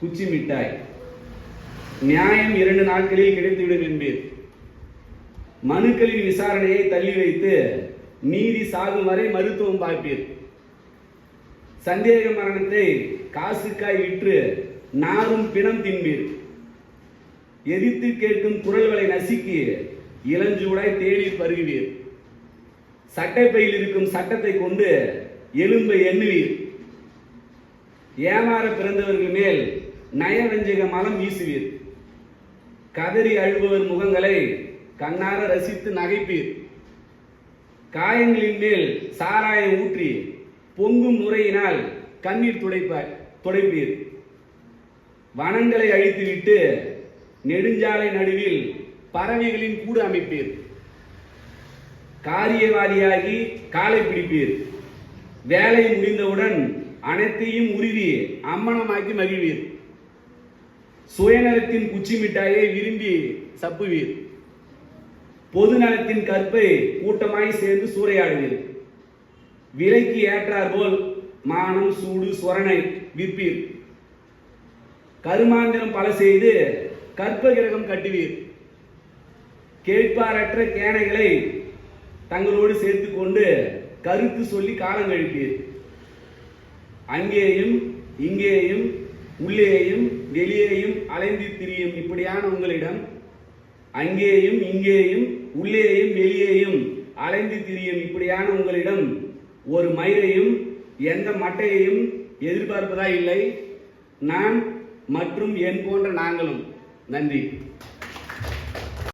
குச்சி மிட்டாய். நியாயம் இரண்டு நாட்களில் கிடைத்துவிடும் என்பீர் மனுக்களின் விசாரணையை தள்ளி வைத்து நீதி சாகும் வரை மருத்துவம் பார்ப்பீர். சந்தேக மரணத்தை காசுக்காய் விற்று நாரும் பிணம் தின்பீர். எதிர்த்து கேட்கும் குரல்களை நசுக்கி இளஞ்சூடாய் தேடி பருகுவீர். சட்டைப்பையில் இருக்கும் சட்டத்தை கொண்டு எலும்பை எண்ணுவீர். ஏமாற பிறந்தவர்கள் மேல் நயவஞ்சக மலம் வீசுவீர். கதறி அழுபவர் முகங்களை கண்ணார ரசித்து நகைப்பீர். காயங்களின் மேல் சாராயம் ஊற்றி பொங்கும் நுரையினால் கண்ணீர் துடைப்பார் துடைப்பீர். வனங்களை அழித்துவிட்டு நெடுஞ்சாலை நடுவில் பறவைகளின் கூடு அமைப்பீர். காரியவாதியாகி காலை பிடிப்பீர். வேலை முடிந்தவுடன் அனைத்தையும் உருவி அம்மனமாக்கி மகிழ்வீர். சுயநலத்தின் குச்சி மிட்டாயை விரும்பி சப்புவீர். பொது நலத்தின் கற்பை கூட்டமாய் சேர்ந்து சூறையாடுவீர். விலைக்கு ஏற்றார் போல் மானம் சூடு சொரணை விற்பீர். கருமாந்திரம் பல செய்து கற்ப கிரகம் கட்டுவீர். கேட்பாரற்ற கேனைகளை தங்களோடு சேர்த்து கொண்டு கருத்து சொல்லி காலம் கழிப்பீர் அங்கேயும் இங்கேயும் உள்ளேயும் வெளியேயும் அலைந்து திரியும் இப்படியான உங்களிடம் அங்கேயும் இங்கேயும் உள்ளேயும் வெளியேயும் அலைந்து திரியும் இப்படியான உங்களிடம் ஒரு மயிரையும் எந்த மட்டையையும் எதிர்பார்ப்பதா இல்லை. நான் மற்றும் என் போன்ற நாங்களும். நன்றி.